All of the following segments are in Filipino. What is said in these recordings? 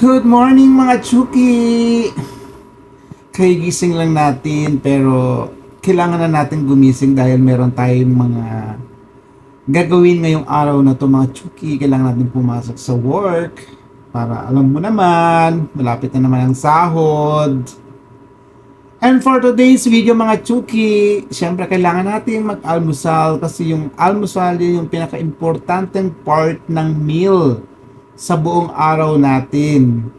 Good morning mga Chuki! Kahigising lang natin pero kailangan na natin gumising dahil meron tayong mga gagawin ngayong araw na to mga Chuki. Kailangan natin pumasok sa work para alam mo naman, malapit na naman ang sahod. And for today's video mga Chuki, syempre kailangan natin mag-almusal kasi yung almusal yun yung pinaka-importanteng part ng meal sa buong araw natin.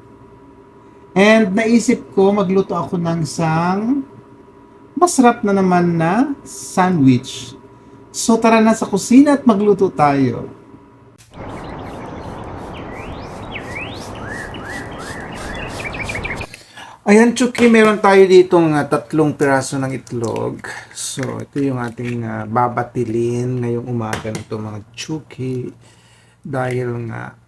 And naisip ko magluto ako ng isang masarap na naman na sandwich. So tara na sa kusina at magluto tayo. Ayan, Chucky, meron tayo ditong uh, tatlong piraso ng itlog. So, ito yung ating uh, babatilin ngayong umaga nito mga Chucky. Dahil nga,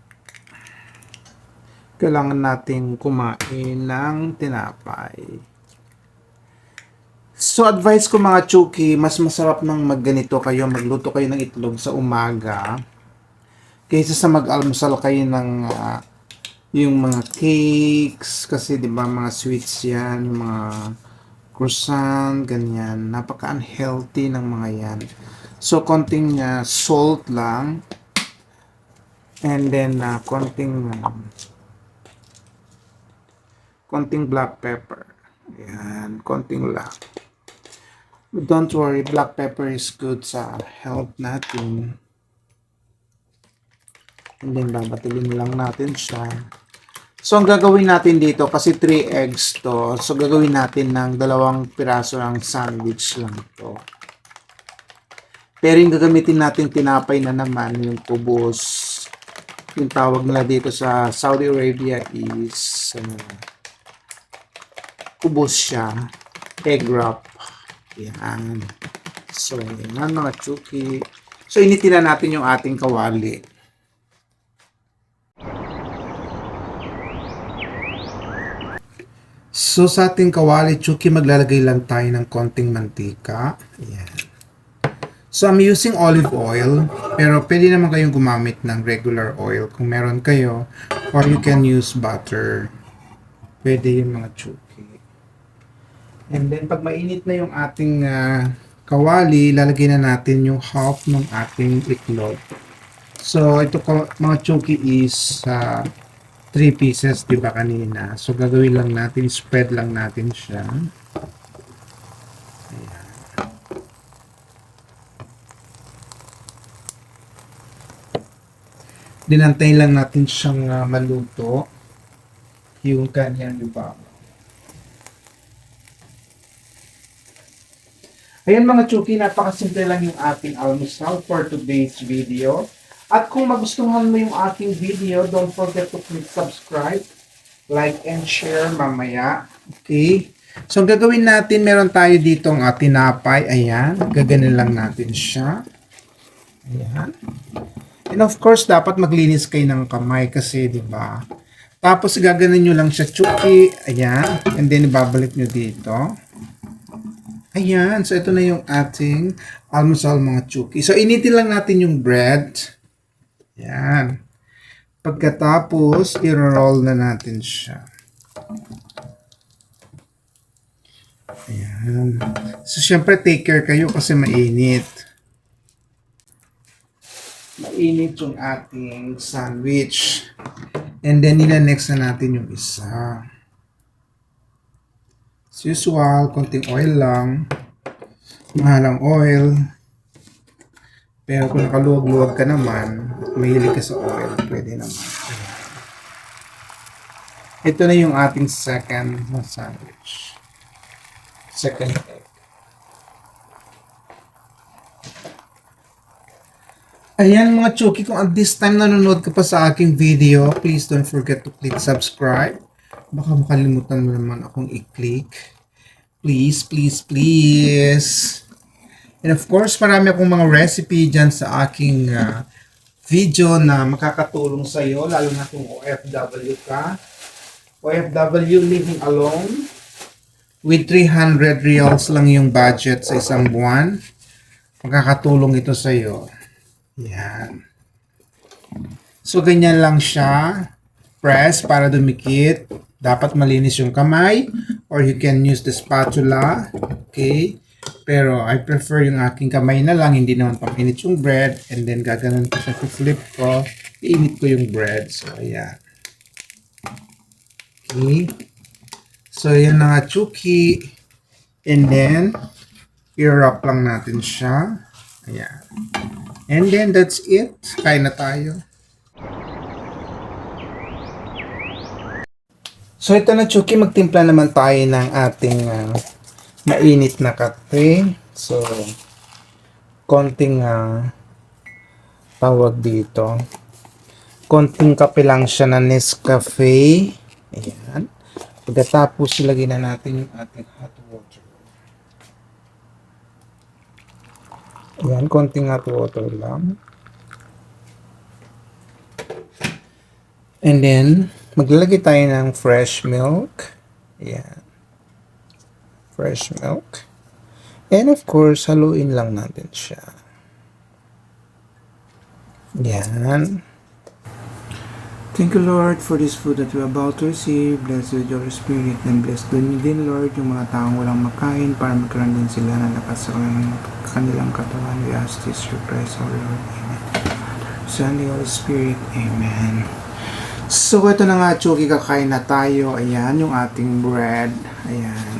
kailangan nating kumain ng tinapay. So, advice ko mga Chucky, mas masarap nang magganito kayo, magluto kayo ng itlog sa umaga kaysa sa mag-almusal kayo ng ah, yung mga cakes kasi 'di ba mga sweets 'yan, mga croissant, ganyan. Napaka-unhealthy ng mga 'yan. So konting ah, salt lang and then ah, konting um, konting black pepper. Yan, konting lang. Don't worry, black pepper is good sa health natin. And then babatilin lang natin siya. So, ang gagawin natin dito, kasi 3 eggs to, so gagawin natin ng dalawang piraso ng sandwich lang to. Pero yung gagamitin natin tinapay na naman, yung kubos, yung tawag nila dito sa Saudi Arabia is, ano, kubos siya, egg wrap. Yan. So, yan mga chuki. So, initila natin yung ating kawali. So sa ating kawali chuki maglalagay lang tayo ng konting mantika. Ayan. So I'm using olive oil pero pwede naman kayong gumamit ng regular oil kung meron kayo or you can use butter. Pwede yung mga chuki. And then pag mainit na yung ating ah, kawali, lalagay na natin yung half ng ating itlog. So ito ko mga chuki is ah, three pieces, di ba kanina? So, gagawin lang natin, spread lang natin siya. Ayan. Dinantay lang natin siyang ah, maluto. Yung kanyang lupa. Ayan mga Chuki, napakasimple lang yung ating almusal for today's video. At kung magustuhan mo yung aking video, don't forget to click subscribe, like, and share mamaya. Okay? So, ang gagawin natin, meron tayo dito uh, tinapay. Ayan. Gaganin lang natin siya. Ayan. And of course, dapat maglinis kayo ng kamay kasi, di ba? Tapos, gaganin nyo lang siya, chuki. Ayan. And then, ibabalik nyo dito. Ayan. So, ito na yung ating almusal mga chuki. So, initin lang natin yung bread. Yan. Pagkatapos, i-roll na natin siya. Ayan. So, syempre, take care kayo kasi mainit. Mainit yung ating sandwich. And then, nila-next na natin yung isa. As usual, konting oil lang. Mahalang oil. Pero kung nakaluwag-luwag ka naman, mahilig ka sa oil, pwede naman. Ito na yung ating second sandwich. Second egg. Ayan mga Chuki, kung at this time nanonood ka pa sa aking video, please don't forget to click subscribe. Baka makalimutan mo naman akong i-click. Please, please, please. And of course, marami akong mga recipe dyan sa aking uh, video na makakatulong sa iyo, lalo na kung OFW ka. OFW living alone with 300 reals lang yung budget sa isang buwan. Makakatulong ito sa iyo. Yan. So, ganyan lang siya. Press para dumikit. Dapat malinis yung kamay or you can use the spatula. Okay? Pero I prefer yung aking kamay na lang, hindi naman paminit yung bread and then gaganon ko siya flip ko. Iinit ko yung bread. So, ayan. Okay. So, yan na nga, Chuki. And then, i-wrap lang natin siya. Ayan. And then, that's it. Kain na tayo. So, ito na, Chuki. Magtimpla naman tayo ng ating ah, mainit na kape. So, konting ah, tawag dito. Konting kape lang siya na Nescafe. Ayan. Pagkatapos, ilagay na natin yung ating hot water. Ayan, konting hot water lang. And then, maglalagay tayo ng fresh milk. Ayan. Fresh milk. And of course, haluin lang natin siya. Yan. Thank you, Lord, for this food that we're about to receive. Bless with your spirit and bless din din, Lord, yung mga taong walang makain para magkaroon din sila ng lakas sa kanilang- katawan. We ask this through Christ, Lord. Amen. Son, Holy Spirit. Amen. So, ito na nga, Chucky, kakain na tayo. Ayan, yung ating bread. Ayan.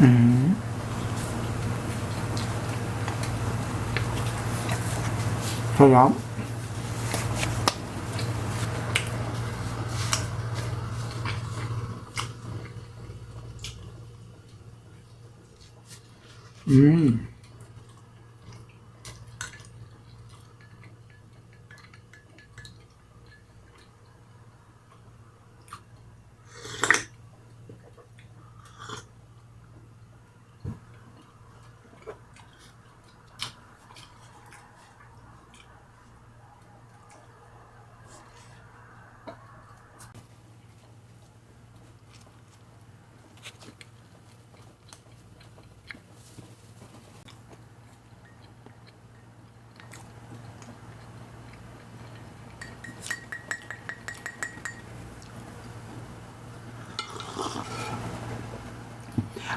Mm. Sarap. Mm.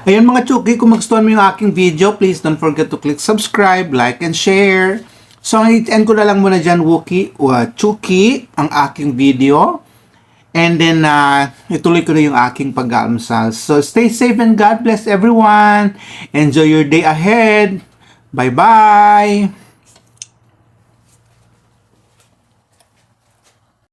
Ayun mga Chuki, kung magustuhan mo yung aking video, please don't forget to click subscribe, like, and share. So, ang end ko na lang muna dyan, Wookie, uh, Chuki, ang aking video. And then, uh, ituloy ko na yung aking pag-aalmusal. So, stay safe and God bless everyone. Enjoy your day ahead. Bye-bye.